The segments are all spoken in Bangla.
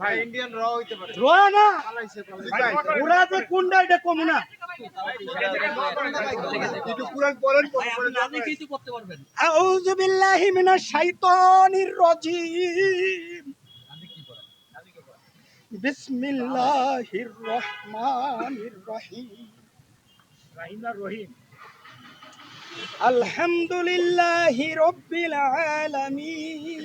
ভাই ইন্ডিয়ান র হইতে পারে রোয়া না পালাইছে ওরা যে কোনটা এটা কম না মিনাশ শাইতানির রাজিম বিসমিল্লাহির রহমানির রহিম রহিম আলহামদুলিল্লাহি রাব্বিল আলামিন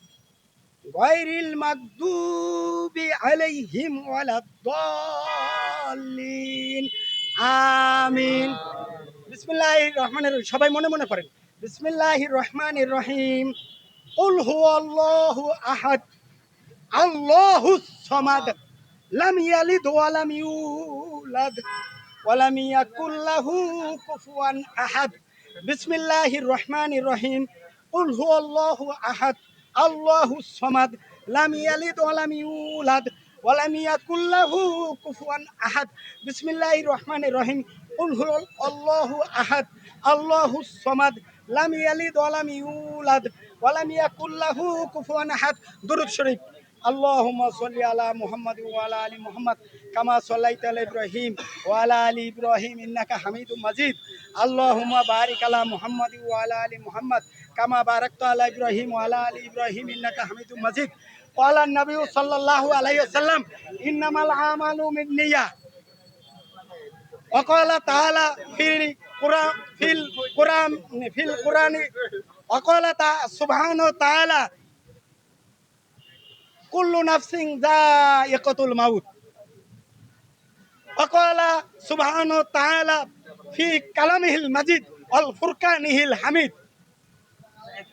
غير المغضوب عليهم ولا الضالين آمين بسم الله الرحمن الرحيم সবাই মনে মনে পড়েন بسم الله الرحمن الرحيم قل هو الله أحد الله الصمد لم يلد ولم يولد ولم يكن له كفوا أحد بسم الله الرحمن الرحيم قل هو الله আল্লাহু সমাদ, লাম ইয়ালিদ ওয়া লাম ইউলাদ, ওয়া লাম ইয়াকুল লাহু কুফুয়ান আহাদ। বিসমিল্লাহির রহমানির রহিম। কুল হু আল্লাহু আহাদ, আল্লাহু সমাদ, লাম ইয়ালিদ ওয়া লাম ইউলাদ, ওয়া লাম ইয়াকুল লাহু কুফুয়ান আহাদ। দরুদ শরীফ। আল্লাহুম্মা সাল্লি আলা মুহাম্মাদ ওয়া আলা আলি মুহাম্মাদ, কামা সাল্লাইতা আলা ইব্রাহিম ওয়া আলা আলি ইব্রাহিম, ইন্নাকা হামিদুম মাজিদ। আল্লাহুম্মা বারিক আলা মুহাম্মাদ ওয়া আলা আলি মুহাম্মাদ باركت على ابراهيم وعلى ال ابراهيم انك حميد مجيد قال النبي صلى الله عليه وسلم انما الاعمال بالنيه وقال تعالى في القرآن في القرآن في القرآن وقال تع- سبحانه وتعالى كل نفس ذائقة الموت وقال سبحانه وتعالى في كلامه المجيد والفرقانه الحميد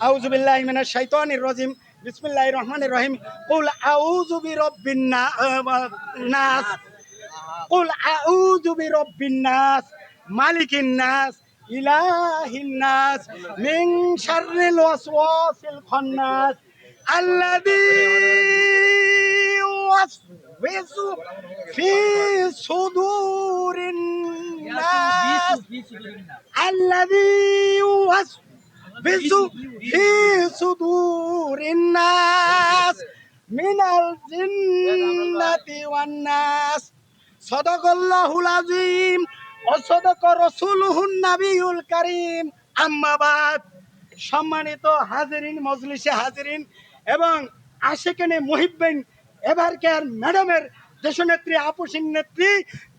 আউজুবিল্লাহ মিনা শাইতানির রাজিম। বিসমিল্লাহ রহমানির রহিম। কুল আউযু বিরব্বিন নাস। কুল আউযু বিরব্বিন নাস। মালিকিন নাস। ইলাহিন নাস। মিন শাররিল ওয়াসওয়াসিল খান্নাস। আল্লাযী ওয়াসওয়াসু ফি সুদুরিন নাস। আল্লাযী ওয়াস الذي يوسوس في صدور الناس من الجنة والناس صدق الله العظيم وصدق رسوله النبي الكريم أما بعد সম্মানিত হাজিরিন মজলিসে হাজিরিন এবং আশেকেনে মুহিব্বিন এবারকার ম্যাডামের দেশনেত্রী আপুসিং নেত্রী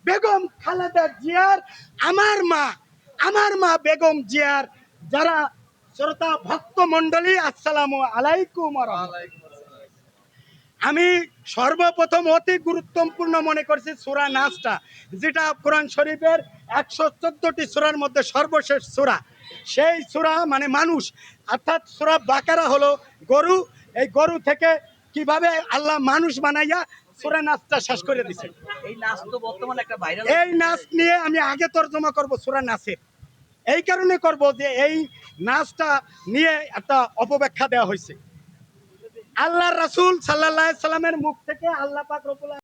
বেগম খালেদা জিয়ার আমার মা আমার মা বেগম জিয়ার যারা শ্রোতা ভক্ত মণ্ডলী আসসালামু আলাইকুম আমি সর্বপ্রথম অতি গুরুত্বপূর্ণ মনে করছি সুরা নাচটা যেটা কোরআন শরীফের একশো চোদ্দটি সুরার মধ্যে সর্বশেষ সুরা। সেই সুরা মানে মানুষ অর্থাৎ সুরা বাকারা হলো গরু। এই গরু থেকে কীভাবে আল্লাহ মানুষ বানাইয়া সুরা নাচটা শেষ করে দিছে? এই নাচ তো বর্তমানে একটা ভাইরাল এই নাচ নিয়ে আমি আগে তর্জমা করব সুরা নাচের এই কারণে করব যে এই নাচটা নিয়ে একটা অপব্যাখ্যা দেওয়া হয়েছে। আল্লাহ রাসুল সাল্লা সাল্লামের মুখ থেকে আল্লাহ পাক রব্বুল